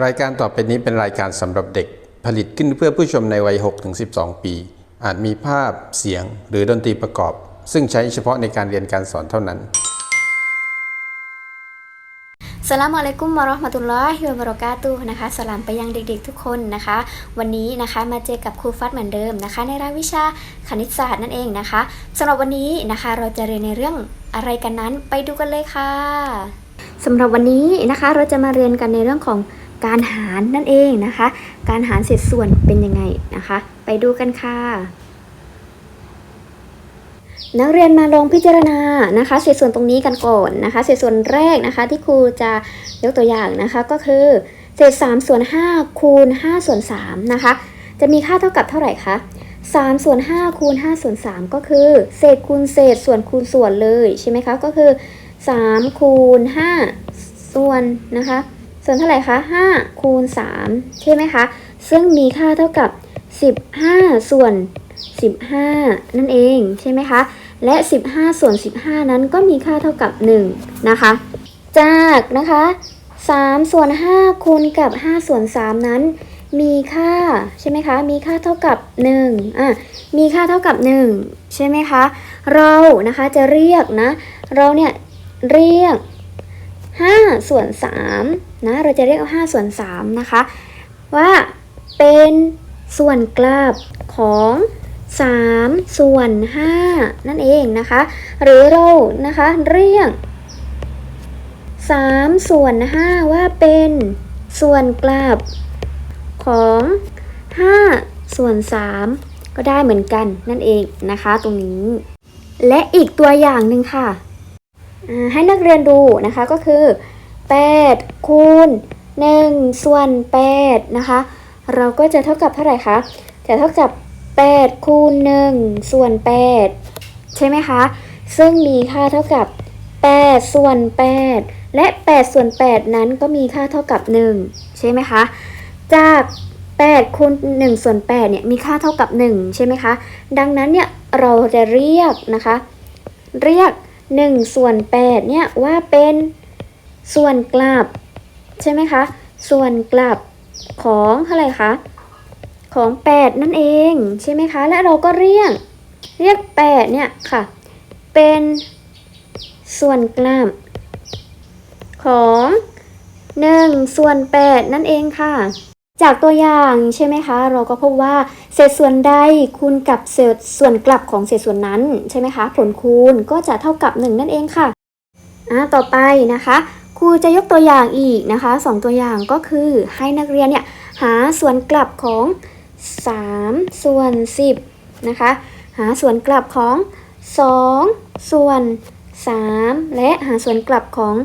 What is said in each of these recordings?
รายการต่อไปนี้เป็นรายการสำหรับเด็กผลิตขึ้นเพื่อผู้ชมในวัย 6-12 ปี อาจมีภาพเสียงหรือดนตรีประกอบ ซึ่งใช้เฉพาะในการเรียนการสอนเท่านั้น สลามอะลัยกุมวะเราะห์มะตุลลอฮิวะบะเราะกาตุฮ์นะคะสลามไปยังเด็กๆทุกคนนะคะ วันนี้นะคะมาเจอกับครูฟัดเหมือนเดิมนะคะ ในรายวิชาคณิตศาสตร์นั่นเองนะคะสำหรับวันนี้นะคะเราจะเรียนในเรื่องอะไรกันนั้นไปดูกันเลยค่ะสำหรับวันนี้นะคะเราจะมาเรียนกันในเรื่องของ การหารนั่นเองนะคะ การหารเศษส่วนเป็นยังไงนะคะ ไปดูกันค่ะนักเรียนมาลองพิจารณานะคะเศษส่วนตรงนี้กันก่อนนะคะเศษส่วนแรกนะคะที่ครูจะยกตัวอย่างนะคะก็คือเศษ3ส่วน5คูณ5ส่วน3นะคะจะมีค่าเท่ากับเท่าไหร่คะ3ส่วน5คูณ5ส่วน3ก็คือเศษคูณเศษส่วนคูณส่วนเลยใช่ไหมคะก็คือ3คูณ5ส่วนนะคะ ส่วนเท่าไหร่คะ5คูณ3ใช่ไหมคะ ซึ่งมีค่าเท่ากับ 15 ส่วน 15 นั่นเองใช่ไหมคะ และ 15 ส่วน 15 นั้นก็มีค่าเท่ากับ 1 นะคะ จากนะคะ 3 ส่วน 5 คูณกับ 5 ส่วน 3 นั้น มีค่าใช่ไหมคะ มีค่าเท่ากับ1อะ มีค่าเท่ากับ 1 ใช่ไหมคะ เรานะคะจะเรียกนะ เราเนี่ยเรียก 5 ส่วน3นะเราจะเรียกว่า5ส่วน3นะคะ ว่าเป็นส่วนกลับของ3ส่วน5นั่นเองนะคะ หรือเรานะคะเรียก3ส่วน5ว่าเป็นส่วนกลับของ5ส่วน3ก็ได้เหมือนกันนั่นเองนะคะ ตรงนี้ และอีกตัวอย่างหนึ่งค่ะ ให้นักเรียนดูนะคะก็คือ 8 คูณ 1 ส่วน 8 นะคะ เราก็จะเท่ากับเท่าไหร่คะ จะเท่ากับ 8 คูณ 1 ส่วน 8 ใช่ไหมคะ ซึ่งมีค่าเท่ากับ 8 ส่วน 8 และ 8 ส่วน 8 นั้นก็มีค่าเท่ากับ 1 ใช่ไหมคะ จาก8คูณ1ส่วน8เนี่ยมีค่าเท่ากับ 1 ใช่ไหมคะ ดังนั้นเนี่ยเราจะเรียกนะคะ เรียก 1 ส่วน 8 เนี่ย ว่าเป็นส่วนกลับ ใช่ไหมคะ ส่วนกลับของเท่าไหร่คะ ของ 8 นั่นเอง ใช่ไหมคะ และเราก็เรียก เรียก 8 เนี่ยค่ะ เป็นส่วนกลับของ 1 ส่วน 8 นั่นเองค่ะ จากตัวอย่างใช่ไหมคะ เราก็พบว่าเศษส่วนใดคูณกับเศษส่วนกลับของเศษส่วนนั้นใช่ไหมคะ ผลคูณก็จะเท่ากับ 1 นั่นเองค่ะอ่าต่อไปนะคะครูจะยกตัวอย่างอีกนะคะสองตัวอย่างก็คือให้นักเรียนเนี่ยหาส่วนกลับของ 3 ส่วน 10นะคะหาส่วนกลับของ 2 ส่วน 3 และหาส่วนกลับของ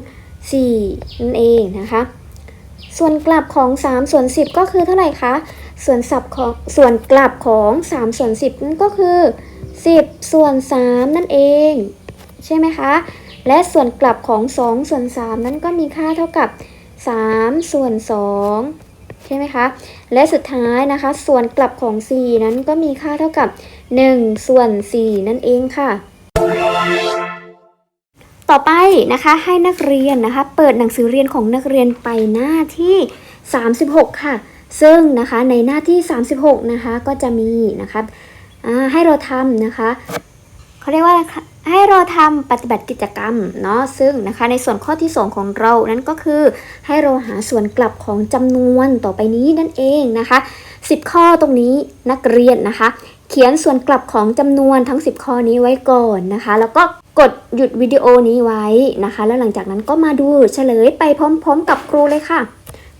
4 นั่นเองนะคะ ส่วนกลับของ 3 ส่วน 10 ก็คือเท่าไหร่คะ ส่วนสับของส่วนกลับของ 3 ส่วน 10 นั่นก็คือ 10 ส่วน 3 นั่นเอง ใช่ไหมคะ และส่วนกลับของ 2 ส่วน 3 นั้นก็มีค่าเท่ากับ 3 ส่วน 2 ใช่ไหมคะ และสุดท้ายนะคะ ส่วนกลับของ 4 นั้นก็มีค่าเท่ากับ 1 ส่วน 4 นั่นเองค่ะ ต่อไปนะคะให้นักเรียนนะคะ เปิดหนังสือเรียนของนักเรียนไปหน้าที่ 36 ค่ะ ซึ่งนะคะในหน้าที่ 36 นะคะก็จะมีนะคะให้เราทำนะคะเขาเรียกว่าให้เราทำปฏิบัติกิจกรรมเนาะซึ่งนะคะในส่วนข้อที่ 2 ของเรานั้นก็คือ ให้เราหาส่วนกลับของจำนวนต่อไปนี้นั่นเองนะคะ 10 ข้อตรงนี้นักเรียนนะคะ เขียนส่วนกลับของจำนวนทั้ง 10 ข้อนี้ไว้ก่อนนะคะ แล้วก็ กดหยุดวิดีโอนี้ไว้นะคะ แล้วหลังจากนั้นก็มาดูเฉลยไปพร้อม ๆ กับครูเลยค่ะ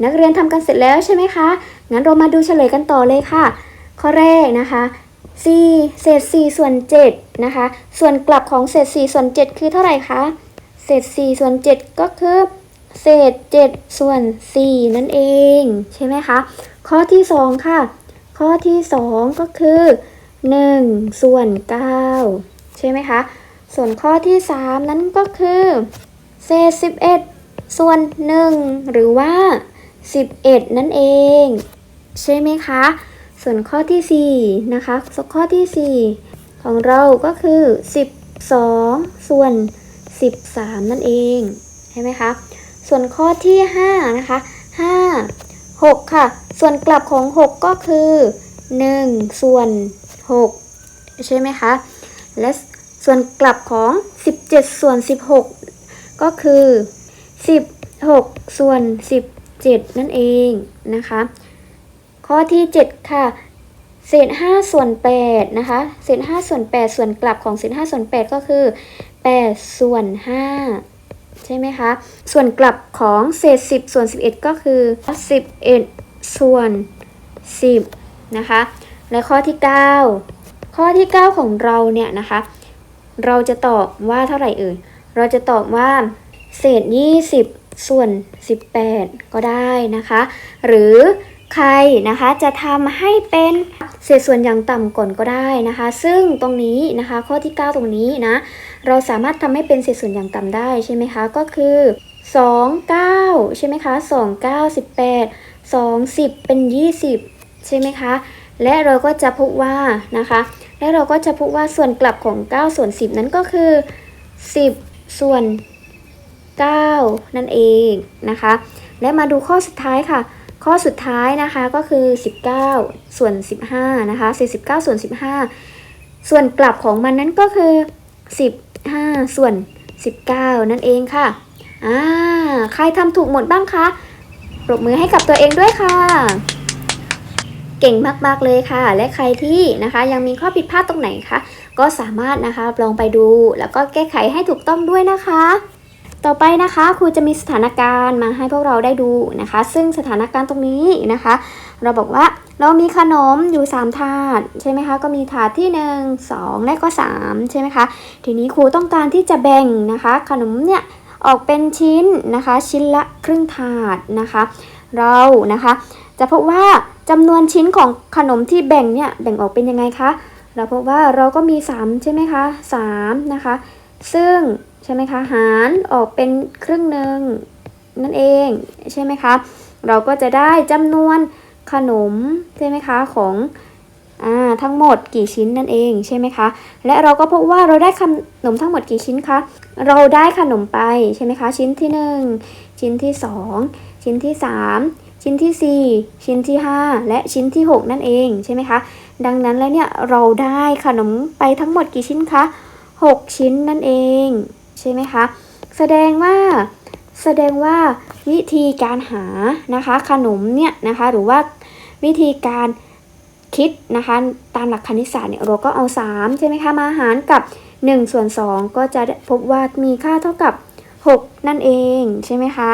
นักเรียนทำกันเสร็จแล้วใช่ไหมคะ งั้นเรามาดูเฉลยกันต่อเลยค่ะ ข้อแรกนะคะ4เศษ4ส่วน7นะคะ ส่วนกลับของเศษ4ส่วน7 คือเท่าไหร่คะ เศษ4ส่วน7 ก็คือ เศษ7ส่วน4นั่นเองใช่ไหมคะ ข้อที่ 2 ค่ะ ข้อที่ 2 ก็คือ 1 ส่วน 9 ใช่ไหมคะ ส่วนข้อที่ 3 นั้นก็คือเศษ11 ส่วน 1 หรือว่า 11 นั่นเอง ใช่ไหมคะ ส่วนข้อที่ 4 นะคะข้อที่ 4 ของเราก็คือ 12 ส่วน 13 นั่นเองใช่ไหมคะส่วนข้อที่ 5 นะคะ 5 6 ค่ะ ส่วนกลับของ 6 ก็คือ 1 ส่วน 6 ใช่ไหมคะ และ ส่วนกลับของ 17 ส่วน 16 ก็คือ 16 ส่วน 17 นั่นเองนะคะ ข้อที่ 7 ค่ะ เศษ 5 ส่วน 8 นะคะ เศษ 5 ส่วน 8 ส่วนกลับของ เศษ 5 ส่วน 8 ก็คือ 8 ส่วน 5 ใช่ไหมคะ ส่วนกลับของเศษ 10 ส่วน 11 ก็คือ 11 ส่วน 10 นะคะ และข้อที่ 9 ข้อที่ 9 ของเราเนี่ยนะคะ เราจะตอบว่าเท่าไหร่เอ่ย เราจะตอบว่า เศษ 20 ส่วน 18 ก็ได้นะคะ หรือใครนะคะจะทำให้เป็นเศษส่วนอย่างต่ำก่อนก็ได้นะคะ ซึ่งตรงนี้นะคะข้อที่ 9 ตรงนี้นะ เราสามารถทำให้เป็นเศษส่วนอย่างต่ำได้ใช่ไหมคะ ก็คือ 2 9 ใช่ไหมคะ 2 9 18 2 10เป็น 20 ใช่ไหมคะ และเราก็จะพบว่านะคะ และเราก็จะพบว่าส่วนกลับของ9ส่วน10 นั้นก็คือ 10 ส่วน 9 นั่นเองนะคะ และมาดูข้อสุดท้ายค่ะ ข้อสุดท้ายนะคะก็คือ 19 ส่วน 15 นะคะ49ส่วน 15 ส่วนกลับของมันนั้นก็คือ 15 ส่วน 19 นั่นเองค่ะอ่าใครทำถูกหมดบ้างคะ ปรบมือให้กับตัวเองด้วยค่ะ เก่งมากๆเลยค่ะ และใครที่นะคะยังมีข้อผิดพลาดตรงไหนคะก็สามารถนะคะลองไปดู แล้วก็แก้ไขให้ถูกต้องด้วยนะคะ ต่อไปนะคะครูจะมีสถานการณ์มาให้พวกเราได้ดูนะคะ ซึ่งสถานการณ์ตรงนี้นะคะ เราบอกว่าเรามีขนมอยู่ 3 ถาดใช่ไหมคะ ก็มีถาดที่ 1 2 และก็ 3 ใช่ไหมคะ ทีนี้ครูต้องการที่จะแบ่งนะคะ ขนมเนี่ยออกเป็นชิ้นนะคะ ชิ้นละครึ่งถาดนะคะ เรานะคะ จะพบว่า จำนวนชิ้นของขนมที่แบ่งเนี่ยแบ่งออกเป็นยังไงคะ เราพบว่าเราก็มี 3 ใช่ไหมคะ3นะคะ ซึ่งใช่ไหมคะหารออกเป็นครึ่งหนึ่งนั่นเองใช่ไหมคะ เราก็จะได้จำนวนขนมใช่ไหมคะของอ่าทั้งหมดกี่ชิ้นนั่นเองใช่ไหมคะ และเราก็พบว่าเราได้ขนมทั้งหมดกี่ชิ้นคะ เราได้ขนมไปใช่ไหมคะ ชิ้นที่ 1 ชิ้นที่ 2 ชิ้นที่ 3 ชิ้นที่ 4 ชิ้นที่ 5 และชิ้นที่ 6 นั่นเองใช่ไหมคะ ดังนั้นแล้วเนี่ยเราได้ขนมไปทั้งหมดกี่ชิ้นคะ 6 ชิ้นนั่นเองใช่ไหมคะ แสดงว่าแสดงว่าวิธีการหานะคะขนมเนี่ยนะคะหรือว่าวิธีการคิดนะคะตามหลักคณิตศาสตร์เนี่ยเราก็เอา 3 ใช่ไหมคะมาหารกับ1ส่วน2 ก็จะพบว่ามีค่าเท่ากับ 6 นั่นเองใช่ไหมคะ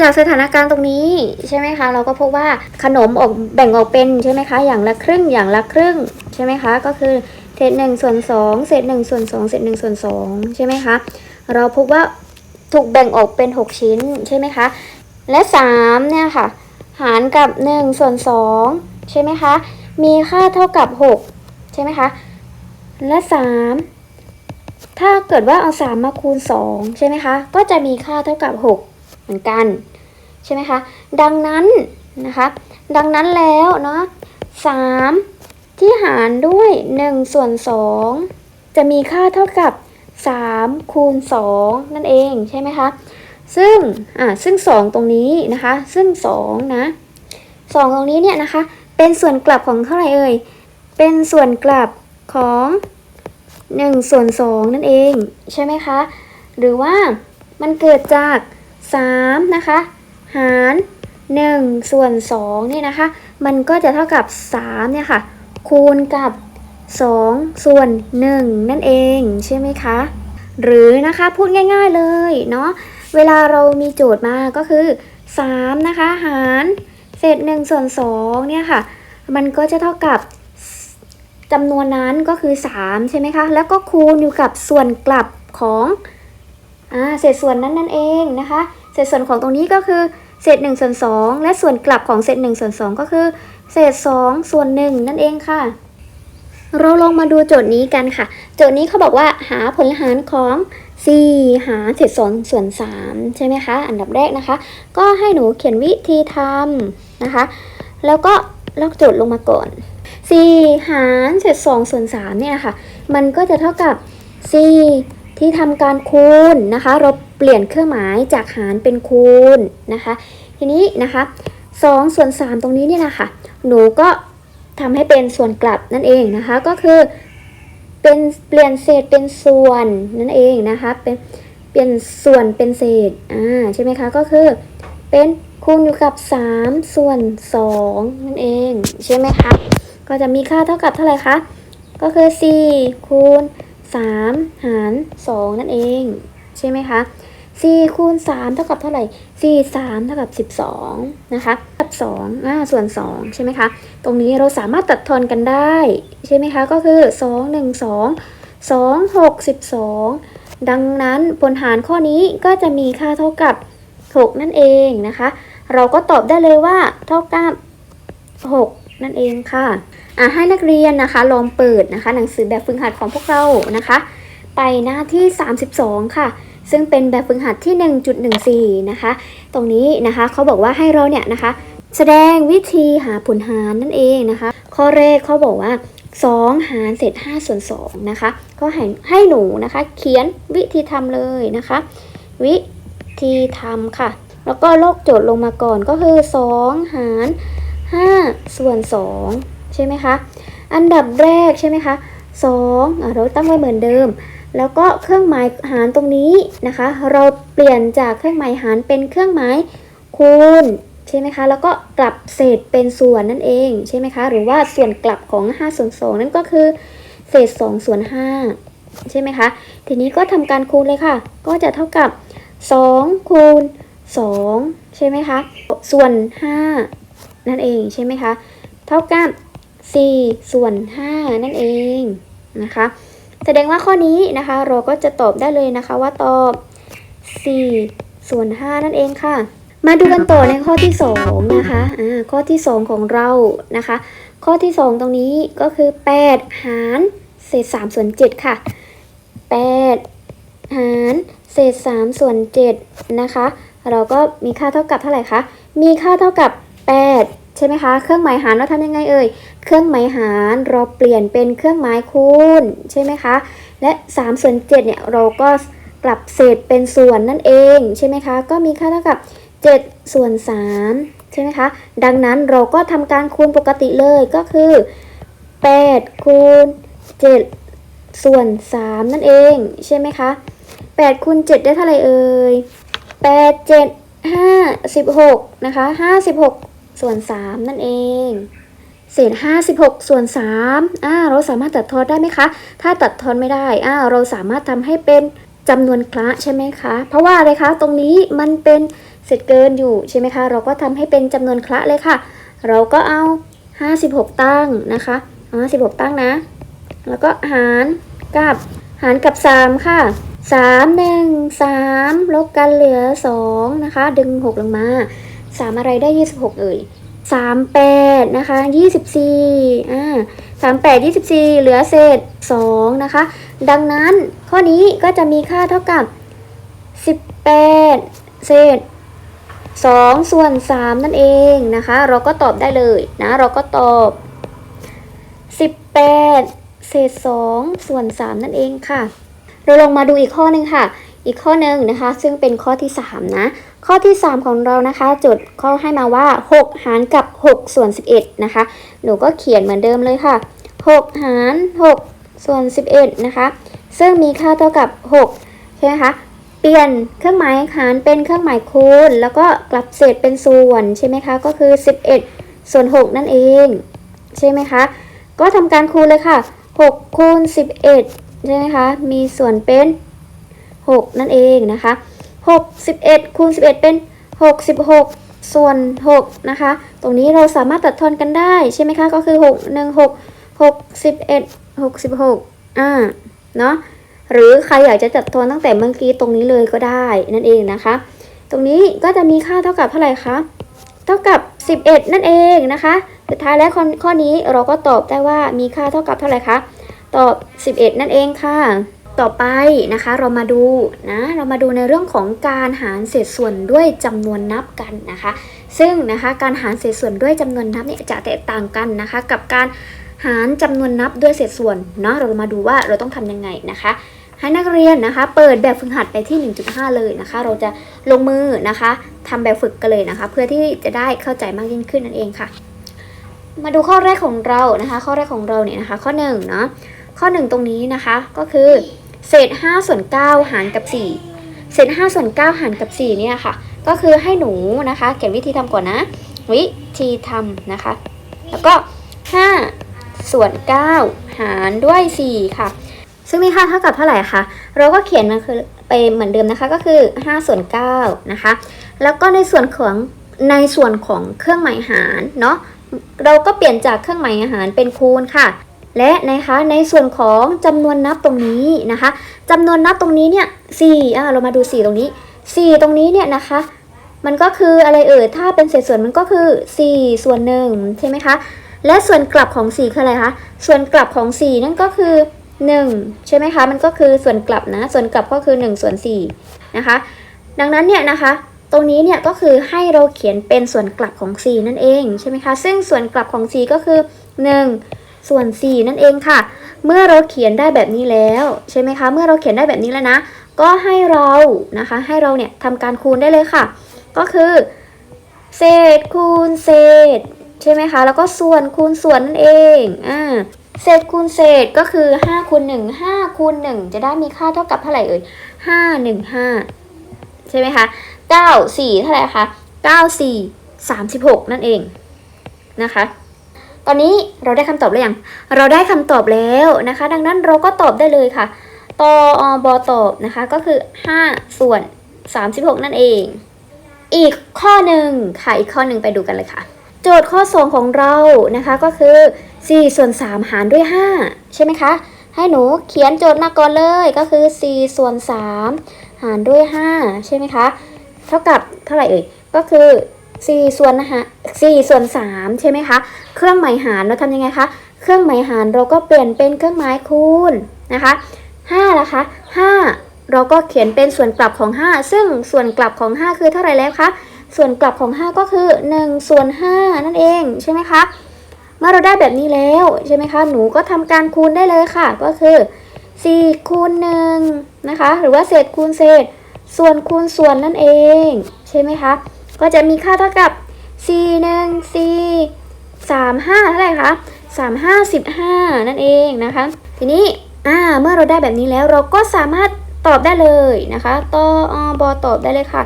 จากสถานการณ์ตรงนี้ใช่ไหมคะ เราก็พบว่าขนมออกแบ่งออกเป็นใช่ไหมคะ อย่างละครึ่งอย่างละครึ่งใช่ไหมคะ ก็คือเศษหนึ่งส่วนสองเศษหนึ่งส่วนสองเศษหนึ่งส่วนสองใช่ไหมคะ เราพบว่าถูกแบ่งออกเป็น 6 ชิ้นใช่ไหมคะ และ3เนี่ยค่ะ หารกับ1ส่วน2ใช่ไหมคะ มีค่าเท่ากับ 6 ใช่ไหมคะ และ 3 ถ้าเกิดว่าเอา 3 มาคูณ 2 ใช่ไหมคะ ก็จะมีค่าเท่ากับ 6 เหมือนกันใช่ไหมคะดังนั้นนะคะดังนั้นแล้วเนาะ3ที่หารด้วย 1 ส่วน 2 จะมีค่าเท่ากับ 3 คูณ 2 นั่นเองใช่ไหมคะซึ่งอ่าซึ่ง 2 ตรงนี้นะคะ ซึ่ง 2 นะ 2 ตรงนี้เนี่ยนะคะ เป็นส่วนกลับของเท่าไหร่เอ่ย เป็นส่วนกลับของ 1 ส่วน 2 นั่นเอง ใช่ไหมคะ หรือว่ามันเกิดจาก 3 นะคะ หาร1ส่วน2นี่นะคะ มันก็จะเท่ากับ3เนี่ยค่ะ คูณกับ 2 ส่วน 1 นั่นเองใช่ไหมคะ หรือนะคะพูดง่ายๆเลยเนาะเวลาเรามีโจทย์มาก็คือ 3 นะคะ หารเศษ1ส่วน2เนี่ยค่ะ มันก็จะเท่ากับจำนวนนั้นก็คือ 3 ใช่ไหมคะ แล้วก็คูณอยู่กับส่วนกลับของ อ่าเศษส่วนนั้นนั่นเองนะคะ เศษส่วนของตรงนี้ก็คือเศษ1ส่วน2และส่วนกลับของเศษ1ส่วน2ก็คือ เศษ2ส่วน1นั่นเองค่ะ เราลองมาดูโจทย์นี้กันค่ะ โจทย์นี้เขาบอกว่าหาผลหารของ 4 หารเศษ2ส่วน3ใช่ไหมคะ อันดับแรกนะคะ ก็ให้หนูเขียนวิธีทำนะคะ แล้วก็ลอกโจทย์ลงมาก่อน 4 หารเศษ2ส่วน3เนี่ยค่ะ มันก็จะเท่ากับ 4 ที่ทำการคูณนะคะ เราเปลี่ยนเครื่องหมายจากหารเป็นคูณนะคะ ทีนี้นะคะ2ส่วน3ตรงนี้เนี่ยนะคะหนูก็ทำให้เป็นส่วนกลับนั่นเองนะคะ ก็คือเป็นเปลี่ยนเศษเป็นส่วนนั่นเองนะคะเป็นเปลี่ยนส่วนเป็นเศษอ่าใช่ไหมคะก็คือเป็นคูณอยู่กับ 3 ส่วน 2 นั่นเองใช่ไหมคะก็จะมีค่าเท่ากับเท่าไหร่คะก็คือ 4 คูณ 3 หาร 2 นั่นเอง ใช่ไหมคะ4คูณ3เท่ากับเท่าไหร่ 4 3 เท่ากับ 12 นะคะกับ2อ่าส่วน 2 ใช่ไหมคะ ตรงนี้เราสามารถตัดทอนกันได้ ใช่ไหมคะ ก็คือ 2 1 2 2 6 12 ดังนั้นผลหารข้อนี้ก็จะมีค่าเท่ากับ 6 นั่นเองนะคะ เราก็ตอบได้เลยว่าเท่ากับ 6 นั่นเองค่ะ อะให้นักเรียนนะคะลองเปิดนะคะหนังสือแบบฝึกหัดของพวกเรานะคะ ไปหน้าที่ 32 ค่ะซึ่งเป็นแบบฝึกหัดที่ 1.14 นะคะ ตรงนี้นะคะเขาบอกว่าให้เราเนี่ยนะคะ แสดงวิธีหาผลหารนั่นเองนะคะ ข้อแรกเขาบอกว่า 2 หารเศษ5ส่วน2นะคะ ก็ให้ให้หนูนะคะ เขียนวิธีทำเลยนะคะ วิธีทำค่ะ แล้วก็ลอกโจทย์ลงมาก่อนก็คือ 2 หาร 5 ส่วน 2 ใช่ไหมคะ อันดับแรกใช่ไหมคะ2อะเราตั้งไว้เหมือนเดิม แล้วก็เครื่องหมายหารตรงนี้นะคะ เราเปลี่ยนจากเครื่องหมายหารเป็นเครื่องหมายคูณใช่ไหมคะ แล้วก็กลับเศษเป็นส่วนนั่นเองใช่ไหมคะ หรือว่าส่วนกลับของ5ส่วน2นั่นก็คือเศษ2ส่วน5ใช่ไหมคะ ทีนี้ก็ทำการคูณเลยค่ะ ก็จะเท่ากับ 2 คูณ 2 ใช่ไหมคะ ส่วน 5 นั่นเองใช่ไหมคะ เท่ากับ 4 ส่วน 5 นั่นเองนะคะ แสดงว่าข้อนี้นะคะเราก็จะตอบได้เลยนะคะว่าตอบ 4 ส่วน 5 นั่นเองค่ะ มาดูกันต่อในข้อที่ 2 นะคะอ่าข้อที่ 2 ของเรานะคะ ข้อที่ 2 ตรงนี้ก็คือ 8 หารเศษ3ส่วน 7 ค่ะ 8 หารเศษ3ส่วน7นะคะ เราก็มีค่าเท่ากับเท่าไหร่คะ มีค่าเท่ากับ 8 ใช่ไหมคะเครื่องหมายหารเราทำยังไงเอ่ยเครื่องหมายหารเราเปลี่ยนเป็นเครื่องหมายคูณใช่ไหมคะและ3ส่วน7เนี่ยเราก็กลับเศษเป็นส่วนนั่นเองใช่ไหมคะก็มีค่าเท่ากับ7ส่วน3ใช่ไหมคะดังนั้นเราก็ทำการคูณปกติเลยก็คือ8คูณ7ส่วน3นั่นเองใช่ไหมคะ8คูณ7ได้เท่าไหร่เอ่ย8 7 5 16นะคะ56 ส่วน 3 นั่นเอง เศษ 56 ส่วน3อ่าเราสามารถตัดทอนได้ไหมคะ ถ้าตัดทอนไม่ได้อ่าเราสามารถทำให้เป็นจำนวนคละใช่ไหมคะ เพราะว่าอะไรคะ ตรงนี้มันเป็นเศษเกินอยู่ใช่ไหมคะ เราก็ทำให้เป็นจำนวนคละเลยค่ะ เราก็เอา 56 ตั้งนะคะเอา56 ตั้งนะ แล้วก็หารกับ หารกับ 3 ค่ะ 3 1 3 ลบกันเหลือ 2 นะคะ ดึง 6 ลงมา 3อะไรได้26เอ่ย38นะคะ24อ่า38 24เหลือเศษ2นะคะ ดังนั้นข้อนี้ก็จะมีค่าเท่ากับ18เศษ2ส่วน3นั่นเองนะคะ เราก็ตอบได้เลยนะเราก็ตอบ18เศษ2ส่วน3นั่นเองค่ะ เราลองมาดูอีกข้อหนึ่งค่ะ อีกข้อหนึ่งนะคะ ซึ่งเป็นข้อที่ 3 นะ ข้อที่ 3 ของเรานะคะโจทย์ข้อให้มาว่า 6 หารกับ 6 ส่วน 11 นะคะ หนูก็เขียนเหมือนเดิมเลยค่ะ 6 หาร 6 ส่วน 11 นะคะ ซึ่งมีค่าเท่ากับ 6 ใช่ไหมคะเปลี่ยนเครื่องหมายหารเป็นเครื่องหมายคูณ แล้วก็กลับเศษเป็นส่วนใช่ไหมคะ ก็คือ 11 ส่วน 6 นั่นเอง ใช่ไหมคะ ก็ทำการคูณเลยค่ะ 6 คูณ 11 ใช่ไหมคะ มีส่วนเป็น 6 นั่นเองนะคะ6 11คูณ11 เป็น 66 ส่วน 6 นะคะ ตรงนี้เราสามารถตัดทอนกันได้ใช่ไหมคะ ก็คือ 6 1 6 6 11 66 อ่า เนาะหรือใครอยากจะจัดทอนตั้งแต่เมื่อกี้ตรงนี้เลยก็ได้นั่นเองนะคะ ตรงนี้ก็จะมีค่าเท่ากับเท่าไหร่คะ เท่ากับ 11 นั่นเองนะคะ สุดท้ายแล้วข้อข้อนี้เราก็ตอบได้ว่ามีค่าเท่ากับเท่าไหร่คะ ตอบ 11 นั่นเองค่ะ ต่อไปนะคะเรามาดูนะเรามาดูในเรื่องของการหารเศษส่วนด้วยจำนวนนับกันนะคะ ซึ่งนะคะการหารเศษส่วนด้วยจำนวนนับเนี่ยจะแตกต่างกันนะคะ กับการหารจำนวนนับด้วยเศษส่วนเนาะเรามาดูว่าเราต้องทำยังไงนะคะ ให้นักเรียนนะคะ เปิดแบบฝึกหัดไปที่ 1.5 เลยนะคะ เราจะลงมือนะคะทำแบบฝึกกันเลยนะคะ เพื่อที่จะได้เข้าใจมากยิ่งขึ้นนั่นเองค่ะ มาดูข้อแรกของเรานะคะ ข้อแรกของเราเนี่ยนะคะ ข้อ1เนาะข้อ 1 ตรงนี้นะคะก็คือ เศษ5ส่วน9หารกับ 4 เศษ5ส่วน9หารกับ 4 เนี่ยค่ะ ก็คือให้หนูนะคะเขียนวิธีทำก่อนนะ วิธีทำนะคะ แล้วก็ 5 ส่วน 9 หารด้วย 4 ค่ะ ซึ่งมีค่าเท่ากับเท่าไหร่คะ เราก็เขียนมันคือไปเหมือนเดิมนะคะก็คือ 5 ส่วน 9 นะคะ แล้วก็ในส่วนของในส่วนของเครื่องหมายหารเนาะเราก็เปลี่ยนจากเครื่องหมายหารเป็นคูณค่ะ และนะคะในส่วนของจำนวนนับตรงนี้นะคะจำนวนนับตรงนี้เนี่ยสี่อ่าเรามาดู 4 ตรงนี้ 4 ตรงนี้เนี่ยนะคะ มันก็คืออะไรเอ่ยถ้าเป็นเศษส่วนมันก็คือ 4 ส่วนหนึ่งใช่ไหมคะและส่วนกลับของ 4 คืออะไรคะส่วนกลับของ 4 นั่นก็คือ 1 ใช่ไหมคะมันก็คือส่วนกลับนะส่วนกลับก็คือ 1 ส่วน4นะคะดังนั้นเนี่ยนะคะตรงนี้เนี่ยก็คือให้เราเขียนเป็นส่วนกลับของ 4 นั่นเองใช่ไหมคะซึ่งส่วนกลับของ 4 ก็คือ 1 ส่วน 4 นั่นเองค่ะ เมื่อเราเขียนได้แบบนี้แล้วใช่ไหมคะ เมื่อเราเขียนได้แบบนี้แล้วนะ ก็ให้เรานะคะ ให้เราเนี่ยทำการคูณได้เลยค่ะ ก็คือ เศษคูณเศษ ใช่ไหมคะ แล้วก็ส่วนคูณส่วนนั่นเองอ่าเศษคูณเศษก็คือ5คูณ1 5คูณ1จะได้มีค่าเท่ากับเท่าไหร่เอ่ย5 1 5 ใช่ไหมคะ9 4 เท่าไหร่คะ9 4 36 นั่นเองนะคะ ตอนนี้เราได้คำตอบหรือยัง เราได้คำตอบแล้วนะคะ ดังนั้นเราก็ตอบได้เลยค่ะตอบตอบนะคะก็คือ 5 ส่วน 36 นั่นเอง อีกข้อหนึ่งค่ะอีกข้อหนึ่งไปดูกันเลยค่ะ โจทย์ข้อ 2 ของเรานะคะก็คือ 4 ส่วน 3 หารด้วย 5 ใช่ไหมคะ ให้หนูเขียนโจทย์มาก่อนเลยก็คือ 4 ส่วน 3 หารด้วย 5 ใช่ไหมคะ เท่ากับเท่าไหร่เอ่ยก็คือ 4 ส่วนนะคะ4ส่วน 3 ใช่ไหมคะ เครื่องหมายหารเราทำยังไงคะ เครื่องหมายหารเราก็เปลี่ยนเป็นเครื่องหมายคูณนะคะ5นะคะ 5 เราก็เขียนเป็นส่วนกลับของ 5 ซึ่งส่วนกลับของ 5 คือเท่าไหร่แล้วคะ ส่วนกลับของ 5 ก็คือ1ส่วน5นั่นเองใช่ไหมคะ เมื่อเราได้แบบนี้แล้วใช่ไหมคะ หนูก็ทำการคูณได้เลยค่ะ ก็คือ4คูณ1นะคะ หรือว่าเศษคูณเศษ ส่วนคูณส่วนนั่นเอง ใช่ไหมคะ ก็จะมีค่าเท่ากับ4 1 4 3 5เท่าไหร่คะ3 5 15 นั่นเองนะคะ ทีนี้อ่าเมื่อเราได้แบบนี้แล้วเราก็สามารถตอบได้เลยนะคะตอบอตอบได้เลยค่ะ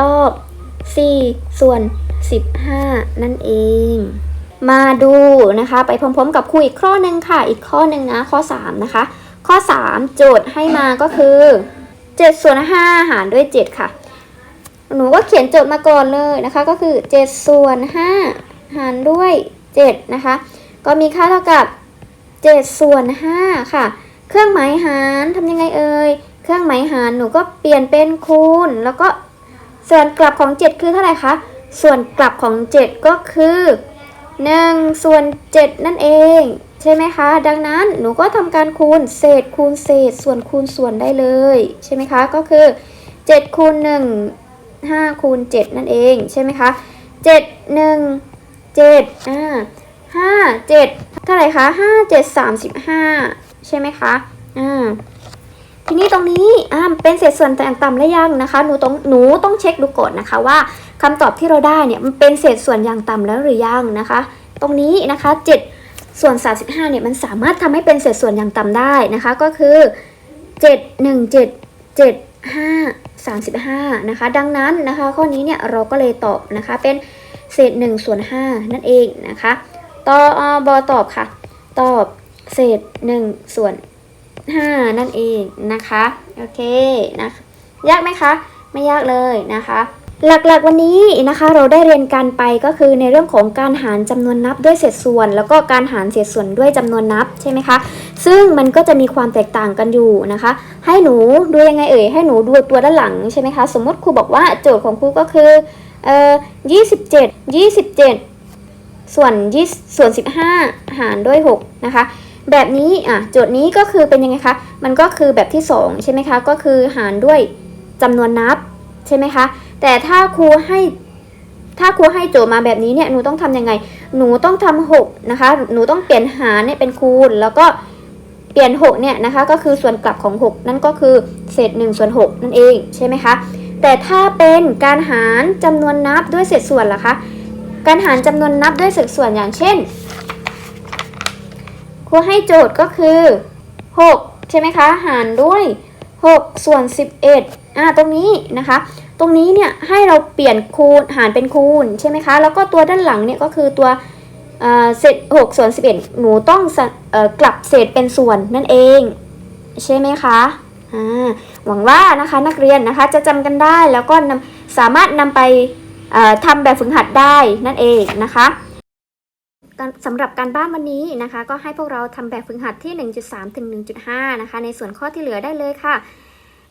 ตอบ 4 ส่วน 15 นั่นเอง มาดูนะคะ ไปพร้อมๆกับครูอีกข้อหนึ่งค่ะ อีกข้อหนึ่งนะ ข้อ 3 นะคะ ข้อ 3 โจทย์ให้มาก็คือ 7 ส่วน 5 หารด้วย 7 ค่ะ หนูก็เขียนโจทย์มาก่อนเลยนะคะ ก็คือ 7 ส่วน 5 หารด้วย 7 นะคะ ก็มีค่าเท่ากับ 7 ส่วน 5 ค่ะ เครื่องหมายหารทำยังไงเอ่ย เครื่องหมายหารหนูก็เปลี่ยนเป็นคูณ แล้วก็ส่วนกลับของ 7 คือเท่าไหร่คะ ส่วนกลับของ 7 ก็คือ1ส่วน 7 นั่นเอง ใช่ไหมคะ ดังนั้นหนูก็ทำการคูณเศษคูณเศษ ส่วนคูณส่วนได้เลย ใช่ไหมคะ ก็คือ7คูณ1 5คูณ7นั่นเองใช่ไหมคะ7 1 7อ่า5 7 เท่าไหร่คะ5 7 35 ใช่ไหมคะอ่าทีนี้ตรงนี้อ่าเป็นเศษส่วนต่งต่ำหรือยังนะคะหนูต้องหนูต้องเช็คดูก่อนนะคะว่าคำตอบที่เราได้เนี่ยมันเป็นเศษส่วนอย่างต่ำแล้วหรือยังนะคะ ตรงนี้นะคะ 7 ส่วน 35เนี่ยมันสามารถทำให้เป็นเศษส่วนอย่างต่ำได้นะคะ ก็คือ 7 1 7 7 5 35 นะคะ ดังนั้นนะคะ ข้อนี้เนี่ยเราก็เลยตอบนะคะเป็นเศษ1ส่วน5นั่นเองนะคะตอบอตอบค่ะ ตอบเศษ1ส่วน5นั่นเองนะคะ โอเคนะ ยากไหมคะ ไม่ยากเลยนะคะ หลักๆวันนี้นะคะเราได้เรียนกันไปก็คือในเรื่องของการหารจำนวนนับด้วยเศษส่วน แล้วก็การหารเศษส่วนด้วยจำนวนนับใช่ไหมคะซึ่งมันก็จะมีความแตกต่างกันอยู่นะคะ ให้หนูดูยังไงเอ่ยให้หนูดูตัวด้านหลังใช่ไหมคะสมมติครูบอกว่าโจทย์ของครูก็คือเอ่อ27 27ส่วน20ส่วน15หารด้วย6นะคะแบบนี้อะโจทย์นี้ก็คือเป็นยังไงคะมันก็คือแบบที่2ใช่ไหมคะก็คือหารด้วยจำนวนนับใช่ไหมคะ แต่ถ้าครูให้ถ้าครูให้โจทย์มาแบบนี้เนี่ยหนูต้องทำยังไง หนูต้องทำหกนะคะ หนูต้องเปลี่ยนหารเนี่ยเป็นคูณ แล้วก็เปลี่ยน6เนี่ยนะคะ ก็คือส่วนกลับของ 6 นั่นก็คือเศษ1ส่วน6นั่นเองใช่ไหมคะ แต่ถ้าเป็นการหารจำนวนนับด้วยเศษส่วนล่ะคะ การหารจำนวนนับด้วยเศษส่วนอย่างเช่น ครูให้โจทย์ก็คือ 6 ใช่ไหมคะ หารด้วย 6 ส่วน 11 อ่าตรงนี้นะคะ ตรงนี้เนี่ยให้เราเปลี่ยนคูณหารเป็นคูณใช่ไหมคะ แล้วก็ตัวด้านหลังเนี่ยก็คือตัวเศษ6ส่วน11หนูต้องเอ่อกลับเศษเป็นส่วนนั่นเอง ใช่ไหมคะอ่าหวังว่านะคะนักเรียนนะคะจะจำกันได้แล้วก็นำสามารถนำไปทำแบบฝึกหัดได้นั่นเองนะคะสำหรับการบ้านวันนี้นะคะ ก็ให้พวกเราทำแบบฝึกหัดที่ 1.3 ถึง 1.5 นะคะ ในส่วนข้อที่เหลือได้เลยค่ะ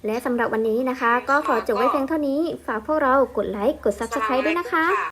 และสำหรับวันนี้นะคะ ก็ขอจบไว้เพียงเท่านี้ ฝากพวกเรากดไลค์ กด Subscribe ด้วยนะคะ